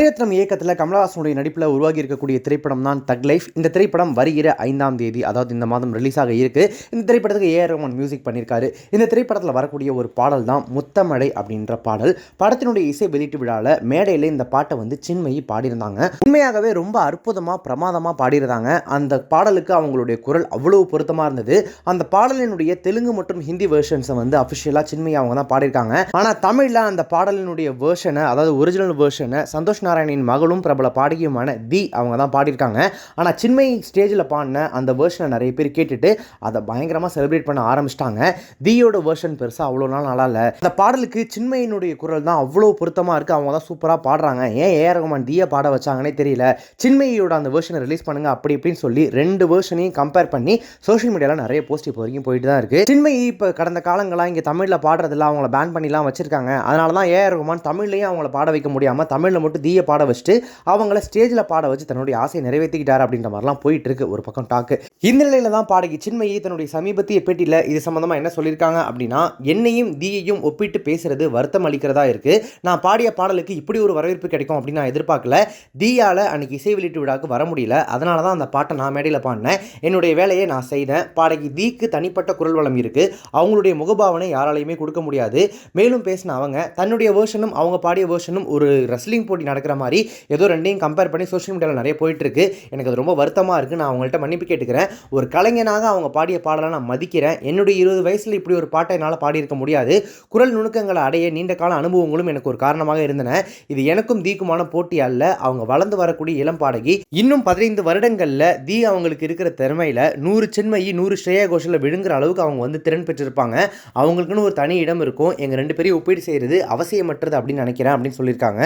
மணிரத்னம் இயக்கத்தில் கமலஹாசனுடைய நடிப்பில் உருவாகி இருக்கக்கூடிய திரைப்படம் தான் தக் லைஃப் இந்த திரைப்படம் வருகிற ஐந்தாம் தேதி அதாவது இந்த மாதம் ரிலீஸ் ஆக இருக்கு. இந்த திரைப்படத்துக்கு ஏஆர் ரஹ்மான் மியூசிக் பண்ணியிருக்காரு இந்த திரைப்படத்தில் வரக்கூடிய ஒரு பாடல் தான் முத்தமடை அப்படின்ற பாடல். படத்தினுடைய இசை வெளியீட்டு விழாவில் மேடையில் இந்த பாட்டை வந்து சின்மயி பாடியிருந்தாங்க. உண்மையாகவே ரொம்ப அற்புதமாக பிரமாதமாக பாடியிருந்தாங்க. அந்த பாடலுக்கு அவங்களுடைய குரல் அவ்வளவு பொருத்தமாக இருந்தது. அந்த பாடலினுடைய தெலுங்கு மற்றும் ஹிந்தி வேர்ஷன்ஸை வந்து அஃபிஷியலாக சின்மயி அவங்க தான் பாடியிருக்காங்க. ஆனால் தமிழில் அந்த பாடலினுடைய வேர்ஷனை அதாவது ஒரிஜினல் வேர்ஷனை சந்தோஷ் நாராயணின் மகளும் பிரபல பாடகியுமான தி அவங்க தான் பாடியிருக்காங்க. ஆனால் சின்மை ஸ்டேஜில் பாடின அந்த வேர்ஷனை நிறைய பேர் கேட்டுட்டு அதை பயங்கரமாக செலிப்ரேட் பண்ண ஆரம்பிச்சிட்டாங்க. தியோட வேர்ஷன் பெருசாக அவ்வளோ நாள் நல்லா இல்லை. அந்த பாடலுக்கு சின்மையினுடைய குரல் தான் அவ்வளோ பொருத்தமாக இருக்குது அவங்க தான் சூப்பராக பாடுறாங்க. ஏன் ஏ ரகுமான் தியை பாட வச்சாங்கன்னே தெரியல. சின்மையோட அந்த வேர்ஷனை ரிலீஸ் பண்ணுங்க அப்படி இப்படின்னு சொல்லி ரெண்டு வேர்ஷனையும் கம்பேர் பண்ணி சோஷியல் மீடியாவில் நிறைய போஸ்ட் இப்போ வரைக்கும் போயிட்டு தான் இருக்குது சின்மை இப்போ கடந்த காலங்களாக இங்கே தமிழில் பாடுறதில்ல. அவங்கள பேன் பண்ணிலாம் வச்சிருக்காங்க. அதனால தான் ஏ ரகுமான் தமிழ்லேயும் அவங்கள பாட வைக்க முடியாமல் தமிழில் மட்டும் தீ தீய பாட வச்சுட்டு அவங்கள ஸ்டேஜில் பாட வச்சு தன்னுடைய ஆசையை நிறைவேற்றிக்கிட்டார் அப்படின்ற மாதிரிலாம் போயிட்டு இருக்கு ஒரு பக்கம் டாக்கு இந்த நிலையில தான் பாடகி சின்மயி தன்னுடைய சமீபத்திய பேட்டியில் இது சம்மந்தமாக என்ன சொல்லியிருக்காங்க அப்படின்னா என்னையும் தீயையும் ஒப்பிட்டு பேசுறது வருத்தம் அளிக்கிறதா இருக்கு. நான் பாடிய பாடலுக்கு இப்படி ஒரு வரவேற்பு கிடைக்கும் அப்படின்னு நான் எதிர்பார்க்கல. தீயால் அன்னைக்கு இசை வெளியீட்டு விழாவுக்கு வர முடியல. அதனால தான் அந்த பாட்டை நான் மேடையில் பாடினேன். என்னுடைய வேலையை நான் செய்தேன். பாடகி தீக்கு தனிப்பட்ட குரல் வளம் இருக்கு. அவங்களுடைய முகபாவனை யாராலையுமே கொடுக்க முடியாது. மேலும் பேசின அவங்க தன்னுடைய வேர்ஷனும் அவங்க பாடிய வேர்ஷனும் ஒரு ரெஸ்லிங் போட்டி நடக்க இருக்கிற மாதிரி ஏதோ ரெண்டையும் கம்பேர் பண்ணி சோஷியல் மீடியாவில் நிறைய போயிட்டுருக்கு. எனக்கு அது ரொம்ப வருத்தமாக இருக்குது நான் அவங்கள்ட்ட மன்னிப்பு கேட்டுக்கிறேன். ஒரு கலைஞனாக அவங்க பாடிய பாடலை நான் மதிக்கிறேன். என்னுடைய இருபது வயசில் இப்படி ஒரு பாட்டை என்னால் பாடியிருக்க முடியாது. குரல் நுணுக்கங்களை அடைய நீண்ட கால அனுபவங்களும் எனக்கு ஒரு காரணமாக இருந்தன. இது எனக்கும் தீக்குமான போட்டி அல்ல. அவங்க வளர்ந்து வரக்கூடிய இளம் பாடகி. இன்னும் பதினைந்து வருடங்களில் தீ அவங்களுக்கு இருக்கிற திறமையில் நூறு சென்மையி நூறு ஸ்ரேயா கோஷலில் விழுங்குற அளவுக்கு அவங்க வந்து திறன் பெற்றிருப்பாங்க. அவங்களுக்குன்னு ஒரு தனி இடம் இருக்கும். எங்கள் ரெண்டு பேரையும் ஒப்பீடு செய்கிறது அவசியமற்றது அப்படின்னு நினைக்கிறேன் அப்படின்னு சொல்லியிருக்காங்க.